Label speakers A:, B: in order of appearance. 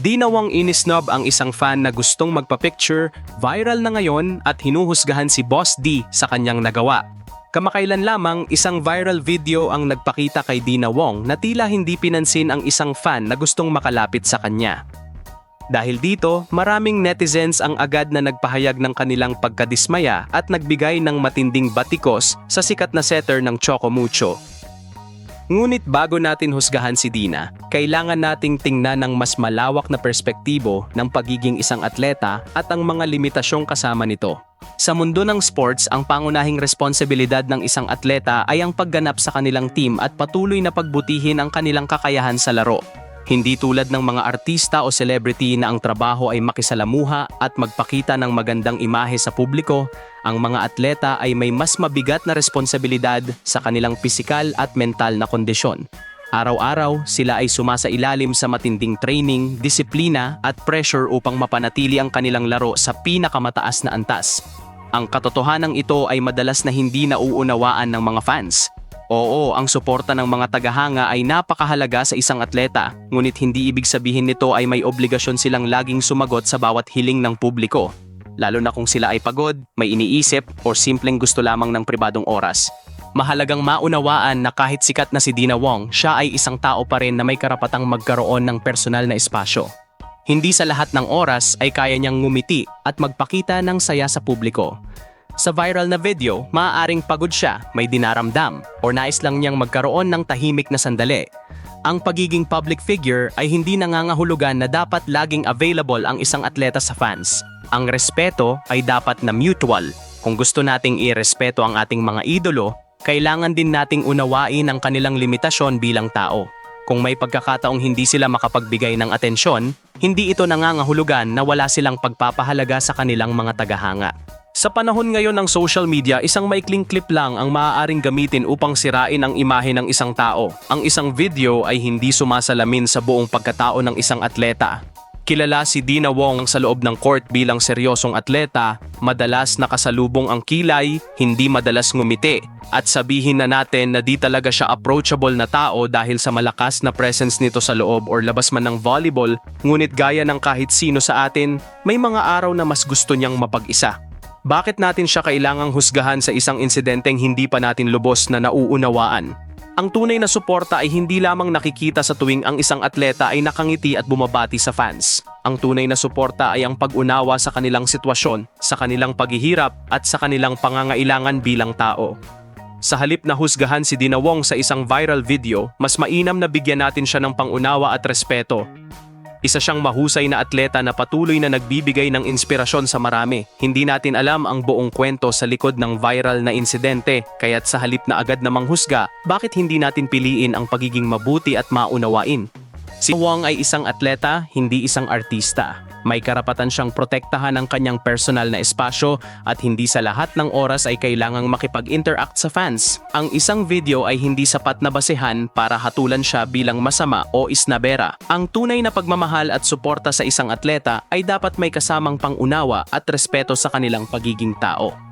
A: Di nawang inisnob ang isang fan na gustong magpa-picture, viral na ngayon at hinuhusgahan si Boss D sa kanyang nagawa. Kamakailan lamang isang viral video ang nagpakita kay Dina Wong na tila hindi pinansin ang isang fan na gustong makalapit sa kanya. Dahil dito, maraming netizens ang agad na nagpahayag ng kanilang pagkadismaya at nagbigay ng matinding batikos sa sikat na setter ng Choco Mucho. Ngunit bago natin husgahan si Dina, kailangan nating tingnan ng mas malawak na perspektibo ng pagiging isang atleta at ang mga limitasyong kasama nito. Sa mundo ng sports, ang pangunahing responsibilidad ng isang atleta ay ang pagganap sa kanilang team at patuloy na pagbutihin ang kanilang kakayahan sa laro. Hindi tulad ng mga artista o celebrity na ang trabaho ay makisalamuha at magpakita ng magandang imahe sa publiko, ang mga atleta ay may mas mabigat na responsibilidad sa kanilang pisikal at mental na kondisyon. Araw-araw, sila ay sumasailalim sa matinding training, disiplina at pressure upang mapanatili ang kanilang laro sa pinakamataas na antas. Ang katotohanan ito ay madalas na hindi nauunawaan ng mga fans. Oo, ang suporta ng mga tagahanga ay napakahalaga sa isang atleta, ngunit hindi ibig sabihin nito ay may obligasyon silang laging sumagot sa bawat hiling ng publiko. Lalo na kung sila ay pagod, may iniisip, o simpleng gusto lamang ng pribadong oras. Mahalagang maunawaan na kahit sikat na si Dina Wong, siya ay isang tao pa rin na may karapatang magkaroon ng personal na espasyo. Hindi sa lahat ng oras ay kaya niyang ngumiti at magpakita ng saya sa publiko. Sa viral na video, maaaring pagod siya, may dinaramdam, o nais lang niyang magkaroon ng tahimik na sandali. Ang pagiging public figure ay hindi nangangahulugan na dapat laging available ang isang atleta sa fans. Ang respeto ay dapat na mutual. Kung gusto nating irespeto ang ating mga idolo, kailangan din nating unawain ang kanilang limitasyon bilang tao. Kung may pagkakataong hindi sila makapagbigay ng atensyon, hindi ito nangangahulugan na wala silang pagpapahalaga sa kanilang mga tagahanga. Sa panahon ngayon ng social media, isang maikling clip lang ang maaaring gamitin upang sirain ang imahe ng isang tao. Ang isang video ay hindi sumasalamin sa buong pagkatao ng isang atleta. Kilala si Dina Wong sa loob ng court bilang seryosong atleta, madalas nakasalubong ang kilay, hindi madalas ngumiti, at sabihin na natin na di talaga siya approachable na tao dahil sa malakas na presence nito sa loob or labas man ng volleyball, ngunit gaya ng kahit sino sa atin, may mga araw na mas gusto niyang mapag-isa. Bakit natin siya kailangang husgahan sa isang insidenteng hindi pa natin lubos na nauunawaan? Ang tunay na suporta ay hindi lamang nakikita sa tuwing ang isang atleta ay nakangiti at bumabati sa fans. Ang tunay na suporta ay ang pag-unawa sa kanilang sitwasyon, sa kanilang paghihirap at sa kanilang pangangailangan bilang tao. Sa halip na husgahan si Dina Wong sa isang viral video, mas mainam na bigyan natin siya ng pangunawa at respeto. Isa siyang mahusay na atleta na patuloy na nagbibigay ng inspirasyon sa marami. Hindi natin alam ang buong kwento sa likod ng viral na insidente, kaya't sa halip na agad namang husga, bakit hindi natin piliin ang pagiging mabuti at maunawain? Si Wong ay isang atleta, hindi isang artista. May karapatan siyang protektahan ang kanyang personal na espasyo at hindi sa lahat ng oras ay kailangang makipag-interact sa fans. Ang isang video ay hindi sapat na basehan para hatulan siya bilang masama o isnabera. Ang tunay na pagmamahal at suporta sa isang atleta ay dapat may kasamang pangunawa at respeto sa kanilang pagiging tao.